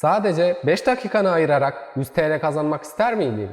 Sadece 5 dakikanı ayırarak 100 TL kazanmak ister miydin?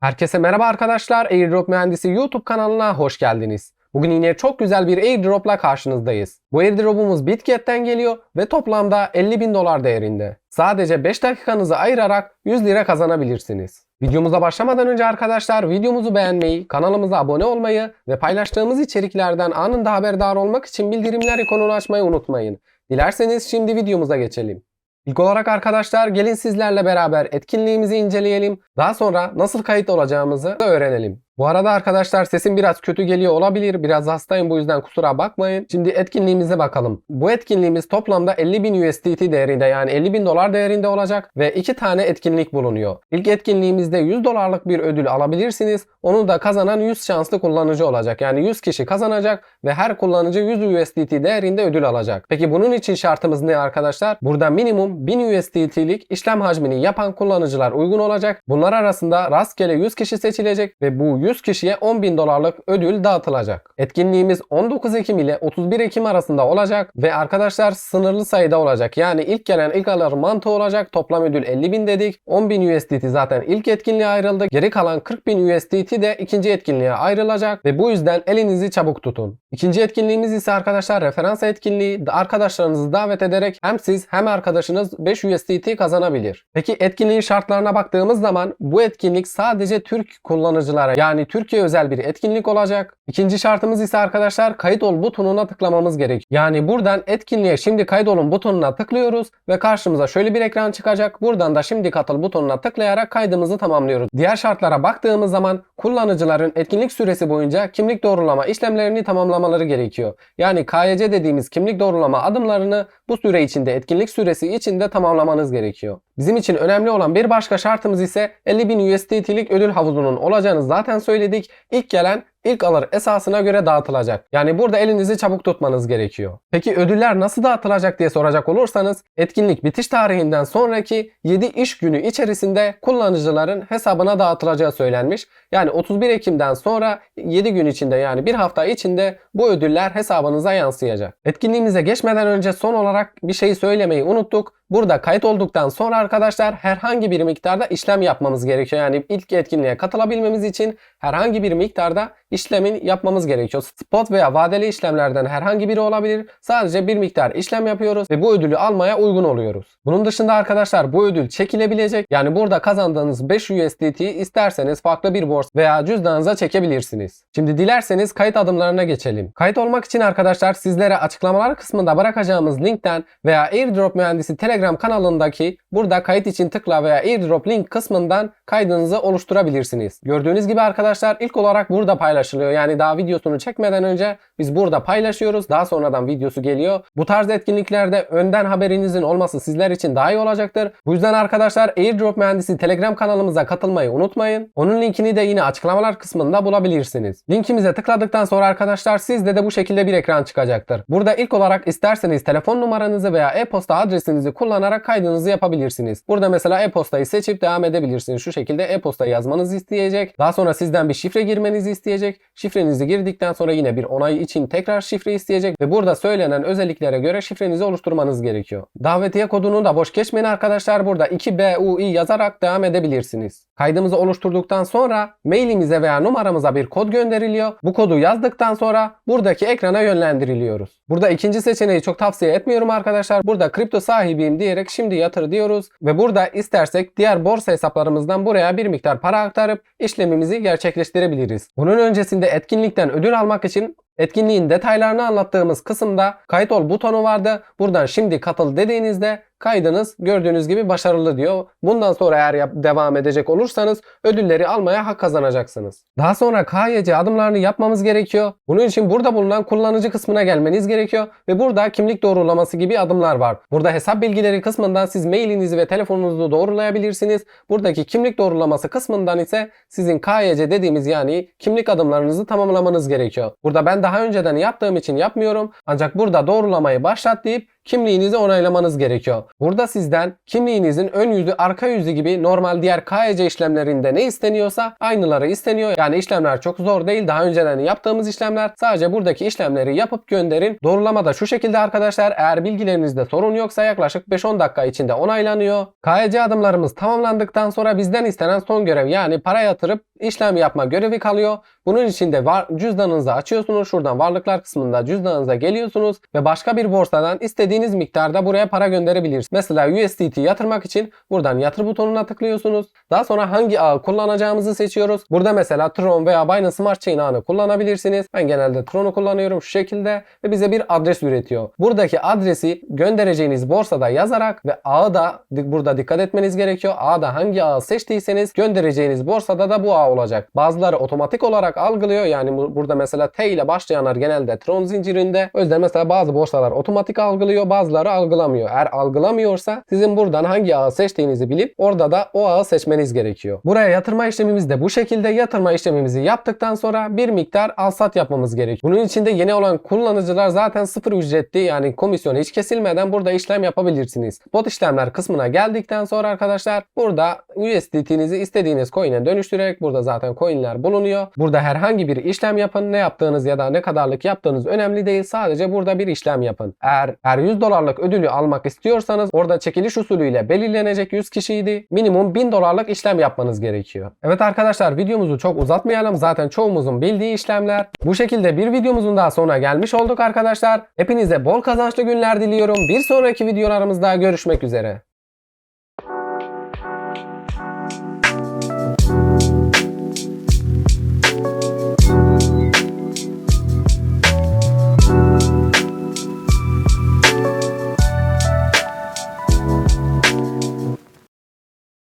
Herkese merhaba arkadaşlar. Airdrop Mühendisi YouTube kanalına hoş geldiniz. Bugün yine çok güzel bir airdropla karşınızdayız. Bu airdropumuz Bitget'ten geliyor ve toplamda 50 bin dolar değerinde. Sadece 5 dakikanızı ayırarak 100 lira kazanabilirsiniz. Videomuza başlamadan önce arkadaşlar videomuzu beğenmeyi, kanalımıza abone olmayı ve paylaştığımız içeriklerden anında haberdar olmak için bildirimler ikonunu açmayı unutmayın. Dilerseniz şimdi videomuza geçelim. İlk olarak arkadaşlar gelin sizlerle beraber etkinliğimizi inceleyelim. Daha sonra nasıl kayıt olacağımızı öğrenelim. Bu arada arkadaşlar sesim biraz kötü geliyor olabilir. Biraz hastayım bu yüzden kusura bakmayın. Şimdi etkinliğimize bakalım. Bu etkinliğimiz toplamda 50.000 USDT değerinde yani 50.000 dolar değerinde olacak ve iki tane etkinlik bulunuyor. İlk etkinliğimizde 100 dolarlık bir ödül alabilirsiniz. Onu da kazanan 100 şanslı kullanıcı olacak. Yani 100 kişi kazanacak ve her kullanıcı 100 USDT değerinde ödül alacak. Peki bunun için şartımız ne arkadaşlar? Burada minimum 1000 USDT'lik işlem hacmini yapan kullanıcılar uygun olacak. Bunlar arasında rastgele 100 kişi seçilecek ve bu 100 kişiye 10 bin dolarlık ödül dağıtılacak. Etkinliğimiz 19 Ekim ile 31 Ekim arasında olacak ve arkadaşlar sınırlı sayıda olacak. Yani ilk gelen ilk alır mantığı olacak. Toplam ödül 50 bin dedik. 10 bin USDT zaten ilk etkinliğe ayrıldı. Geri kalan 40 bin USDT de ikinci etkinliğe ayrılacak ve bu yüzden elinizi çabuk tutun. İkinci etkinliğimiz ise arkadaşlar referans etkinliği. Arkadaşlarınızı davet ederek hem siz hem arkadaşınız 5 USDT kazanabilir. Peki etkinliğin şartlarına baktığımız zaman bu etkinlik sadece Türk kullanıcılara yani Türkiye özel bir etkinlik olacak. İkinci şartımız ise arkadaşlar kayıt ol butonuna tıklamamız gerekiyor. Yani buradan etkinliğe şimdi kayıt olun butonuna tıklıyoruz ve karşımıza şöyle bir ekran çıkacak. Buradan da şimdi katıl butonuna tıklayarak kaydımızı tamamlıyoruz. Diğer şartlara baktığımız zaman kullanıcıların etkinlik süresi boyunca kimlik doğrulama işlemlerini tamamlamaları gerekiyor. Yani KYC dediğimiz kimlik doğrulama adımlarını bu süre içinde etkinlik süresi içinde tamamlamanız gerekiyor. Bizim için önemli olan bir başka şartımız ise 50.000 USDT'lik ödül havuzunun olacağını zaten söyledik. İlk gelen ilk alır esasına göre dağıtılacak. Yani burada elinizi çabuk tutmanız gerekiyor. Peki ödüller nasıl dağıtılacak diye soracak olursanız etkinlik bitiş tarihinden sonraki 7 iş günü içerisinde kullanıcıların hesabına dağıtılacağı söylenmiş. Yani 31 Ekim'den sonra 7 gün içinde yani bir hafta içinde bu ödüller hesabınıza yansıyacak. Etkinliğimize geçmeden önce son olarak bir şey söylemeyi unuttuk. Burada kayıt olduktan sonra arkadaşlar herhangi bir miktarda işlem yapmamız gerekiyor. Yani ilk etkinliğe katılabilmemiz için herhangi bir miktarda işlemin yapmamız gerekiyor. Spot veya vadeli işlemlerden herhangi biri olabilir. Sadece bir miktar işlem yapıyoruz ve bu ödülü almaya uygun oluyoruz. Bunun dışında arkadaşlar bu ödül çekilebilecek. Yani burada kazandığınız 5 USDT'yi isterseniz farklı bir borsa veya cüzdanınıza çekebilirsiniz. Şimdi dilerseniz kayıt adımlarına geçelim. Kayıt olmak için arkadaşlar sizlere açıklamalar kısmında bırakacağımız linkten veya Airdrop Mühendisi Telegram kanalındaki burada kayıt için tıkla veya Airdrop link kısmından kaydınızı oluşturabilirsiniz. Gördüğünüz gibi arkadaşlar ilk olarak burada paylaşılıyor. Yani daha videosunu çekmeden önce biz burada paylaşıyoruz. Daha sonradan videosu geliyor. Bu tarz etkinliklerde önden haberinizin olması sizler için daha iyi olacaktır. Bu yüzden arkadaşlar Airdrop Mühendisi Telegram kanalımıza katılmayı unutmayın. Onun linkini de yine açıklamalar kısmında bulabilirsiniz. Linkimize tıkladıktan sonra arkadaşlar sizde de bu şekilde bir ekran çıkacaktır. Burada ilk olarak isterseniz telefon numaranızı veya e-posta adresinizi kullanarak kaydınızı yapabilirsiniz. Burada mesela e-postayı seçip devam edebilirsiniz. Şu şekilde e-posta yazmanızı isteyecek. Daha sonra sizden bir şifre girmenizi isteyecek. Şifrenizi girdikten sonra yine bir onay için tekrar şifre isteyecek ve burada söylenen özelliklere göre şifrenizi oluşturmanız gerekiyor. Davetiye kodunu da boş geçmeyin arkadaşlar. Burada 2BUI yazarak devam edebilirsiniz. Kaydımızı oluşturduktan sonra mailimize veya numaramıza bir kod gönderiliyor. Bu kodu yazdıktan sonra buradaki ekrana yönlendiriliyoruz. Burada ikinci seçeneği çok tavsiye etmiyorum arkadaşlar. Burada kripto sahibiyim diyerek şimdi yatır diyoruz ve burada istersek diğer borsa hesaplarımızdan buraya bir miktar para aktarıp işlemimizi gerçekleştirebiliriz. Bunun öncesinde etkinlikten ödül almak için Etkinliğin detaylarını anlattığımız kısımda kayıt ol butonu vardı. Buradan şimdi katıl dediğinizde kaydınız gördüğünüz gibi başarılı diyor. Bundan sonra eğer yap- devam edecek olursanız ödülleri almaya hak kazanacaksınız. Daha sonra KYC adımlarını yapmamız gerekiyor. Bunun için burada bulunan kullanıcı kısmına gelmeniz gerekiyor ve burada kimlik doğrulaması gibi adımlar var. Burada hesap bilgileri kısmından siz mailinizi ve telefonunuzu doğrulayabilirsiniz. Buradaki kimlik doğrulaması kısmından ise sizin KYC dediğimiz yani kimlik adımlarınızı tamamlamanız gerekiyor. Burada ben daha önceden yaptığım için yapmıyorum. Ancak burada doğrulamayı başlat deyip kimliğinizi onaylamanız gerekiyor. Burada sizden kimliğinizin ön yüzü, arka yüzü gibi normal diğer KYC işlemlerinde ne isteniyorsa aynıları isteniyor. Yani işlemler çok zor değil. Daha önceden yaptığımız işlemler. Sadece buradaki işlemleri yapıp gönderin. Doğrulama da şu şekilde arkadaşlar. Eğer bilgilerinizde sorun yoksa yaklaşık 5-10 dakika içinde onaylanıyor. KYC adımlarımız tamamlandıktan sonra bizden istenen son görev yani para yatırıp işlem yapma görevi kalıyor. Bunun için de var, cüzdanınızı açıyorsunuz. Şuradan varlıklar kısmında cüzdanınıza geliyorsunuz ve başka bir borsadan istediğiniz miktarda buraya para gönderebilirsiniz. Mesela USDT yatırmak için buradan yatır butonuna tıklıyorsunuz. Daha sonra hangi ağ kullanacağımızı seçiyoruz. Burada mesela Tron veya Binance Smart Chain ağını kullanabilirsiniz. Ben genelde Tron'u kullanıyorum şu şekilde ve bize bir adres üretiyor. Buradaki adresi göndereceğiniz borsada yazarak ve ağı da burada dikkat etmeniz gerekiyor. Ağda hangi ağı seçtiyseniz göndereceğiniz borsada da bu ağ olacak. Bazıları otomatik olarak algılıyor. Yani bu- burada mesela T ile başlayanlar genelde Tron zincirinde. O yüzden mesela bazı borsalar otomatik algılıyor, bazıları algılamıyor. Eğer algılamıyorsa sizin buradan hangi ağı seçtiğinizi bilip orada da o ağı seçmeniz gerekiyor. Buraya yatırma işlemimiz de bu şekilde yatırma işlemimizi yaptıktan sonra bir miktar alsat yapmamız gerekiyor. Bunun için de yeni olan kullanıcılar zaten sıfır ücretli yani komisyon hiç kesilmeden burada işlem yapabilirsiniz. Bot işlemler kısmına geldikten sonra arkadaşlar burada USDT'nizi istediğiniz coin'e dönüştürerek burada zaten coin'ler bulunuyor. Burada herhangi bir işlem yapın. Ne yaptığınız ya da ne kadarlık yaptığınız önemli değil. Sadece burada bir işlem yapın. Eğer, eğer 100 dolarlık ödülü almak istiyorsanız orada çekiliş usulüyle belirlenecek 100 kişiydi. Minimum 1000 dolarlık işlem yapmanız gerekiyor. Evet arkadaşlar videomuzu çok uzatmayalım. Zaten çoğumuzun bildiği işlemler. Bu şekilde bir videomuzun daha sonuna gelmiş olduk arkadaşlar. Hepinize bol kazançlı günler diliyorum. Bir sonraki videolarımızda görüşmek üzere.